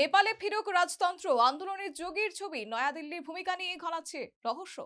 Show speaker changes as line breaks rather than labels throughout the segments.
নেপালে ফিরুক রাজতন্ত্র আন্দোলনের যোগীর ছবি নয়াদিল্লির ভূমিকা নিয়ে ঘনাচ্ছে রহস্য।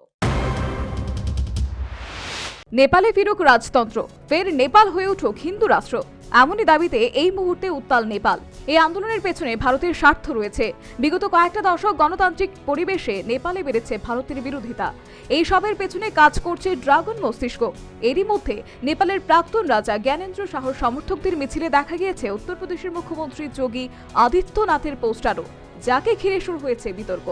নেপালে ফিরুক রাজতন্ত্র, ফের নেপাল হয়ে উঠুক হিন্দু রাষ্ট্র। এমনই দাবিতে এই মুহূর্তে উত্তাল নেপাল। এই আন্দোলনের পেছনে ভারতের স্বার্থ রয়েছে। বিগত কয়েকটা দশক গণতান্ত্রিক পরিবেশে নেপালে বেড়েছে ভারতের বিরোধিতা। এই সবের পেছনে কাজ করছে ড্রাগন মস্তিষ্ক। এরই মধ্যে নেপালের প্রাক্তন রাজা জ্ঞানেন্দ্র শাহর সমর্থকদের মিছিলে দেখা গিয়েছে উত্তরপ্রদেশের মুখ্যমন্ত্রী যোগী আদিত্যনাথের পোস্টারও, যাকে ঘিরে শুরু হয়েছে বিতর্ক।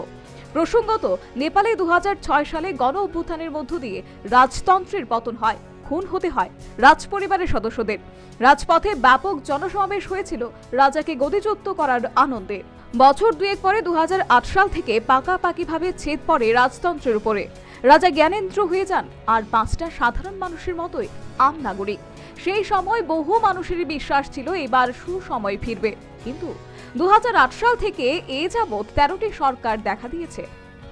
প্রসঙ্গত, নেপালে দু হাজার ছয় সালে গণ অভ্যুত্থানের মধ্য দিয়ে রাজতন্ত্রের পতন হয়। খুন হতে হয় রাজ পরিবারের সদস্যদের। রাজপথে ব্যাপক জনসমাবেশ হয়েছিল রাজাকে গদিচ্যুত করার আনন্দে। বছর দুয়েক পরে দু সাল থেকে পাকাপাকিভাবে ছেদ পড়ে রাজতন্ত্রের উপরে। রাজা জ্ঞানেন্দ্র হয়ে যান আর পাঁচটা সাধারণ মানুষের মতোই আম নাগরিক। সেই সময় বহু মানুষেরই বিশ্বাস ছিল এবার সুসময় ফিরবে। কিন্তু দু হাজার আট সাল থেকে এ যাবৎ তেরোটি সরকার দেখা দিয়েছে।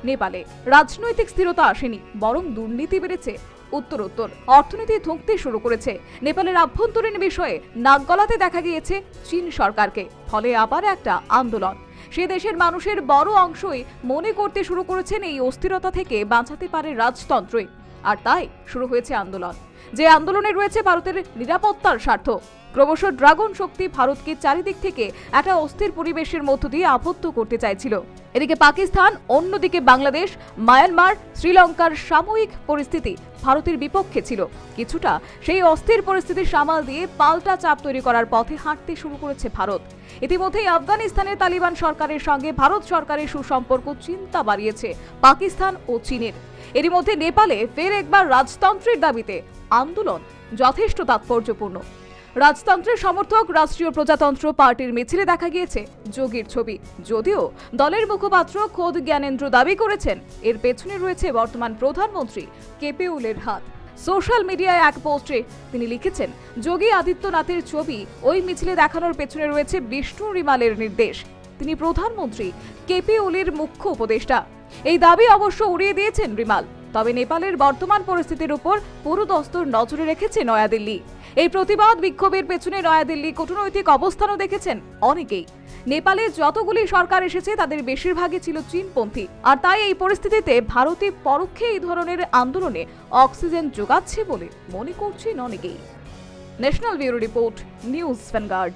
নেপালে রাজনৈতিক স্থিরতা আসেনি, বরং দুর্নীতি বেড়েছে। উত্তরোত্তর। অর্থনীতি ধুঁকতে শুরু করেছে। নেপালের আভ্যন্তরীণ বিষয়ে নাক গলাতে দেখা গিয়েছে চীন সরকারকে। ফলে আবার একটা আন্দোলন। সে দেশের মানুষের বড় অংশই মনে করতে শুরু করেছেন এই অস্থিরতা থেকে বাঁচাতে পারে রাজতন্ত্রই। আর তাই শুরু হয়েছে আন্দোলন। যে আন্দোলনে রয়েছে ভারতের নিরাপত্তার স্বার্থ, ক্রমশ ড্রাগন শক্তি ভারতকে চারিদিক থেকে একটা অস্থির পরিবেশের মধ্য দিয়ে আবদ্ধ করতে চাইছিল। এদিকে পাকিস্তান, অন্যদিকে বাংলাদেশ, মায়ানমার, শ্রীলঙ্কার সাময়িক পরিস্থিতি ভারতের বিপক্ষে ছিল। কিছুটা সেই অস্থির পরিস্থিতি সামাল দিয়ে পাল্টা চাপ তৈরি করার পথে হাঁটতে শুরু করেছে ভারত। ইতিমধ্যেই আফগানিস্তানের তালিবান সরকারের সঙ্গে ভারত সরকারের সুসম্পর্ক চিন্তা বাড়িয়েছে পাকিস্তান ও চীনের। এরই মধ্যে নেপালে ফের একবার রাজতন্ত্রের দাবিতে আন্দোলন যথেষ্ট তাৎপর্যপূর্ণ। রাজতন্ত্রের সমর্থক রাষ্ট্রীয় প্রজাতন্ত্র পার্টির মিছিলে দেখা গিয়েছে যোগীর ছবি। যদিও দলের মুখপাত্র খোদ জ্ঞানেন্দ্র দাবি করেছেন, এর পেছনে রয়েছে বর্তমান প্রধানমন্ত্রী কেপিউলের হাত। সোশ্যাল মিডিয়ায় এক পোস্টে তিনি লিখেছেন, যোগী আদিত্যনাথের ছবি ওই মিছিলে দেখানোর পেছনে রয়েছে বিষ্ণু রিমালের নির্দেশ। তিনি প্রধানমন্ত্রী কেপি ওলির মুখ্য উপদেষ্টা। এই দাবি অবশ্য উড়িয়ে দিয়েছেন রিমাল। তবে নেপালের বর্তমান পরিস্থিতির উপর পুরো দস্তর নজরে রেখেছে নয়াদিল্লি। এই প্রতিবাদ বিক্ষোভের পেছনে নয়াদিল্লি কূটনৈতিক অবস্থানও দেখেছেন অনেকেই। নেপালে যতগুলি সরকার এসেছে, তাদের বেশিরভাগই ছিল চীনপন্থী। আর তাই এই পরিস্থিতিতে ভারতে পরোক্ষে এই ধরনের আন্দোলনে অক্সিজেন যোগাচ্ছে বলে মনে করছেন অনেকেই। National bureau report, news vanguard.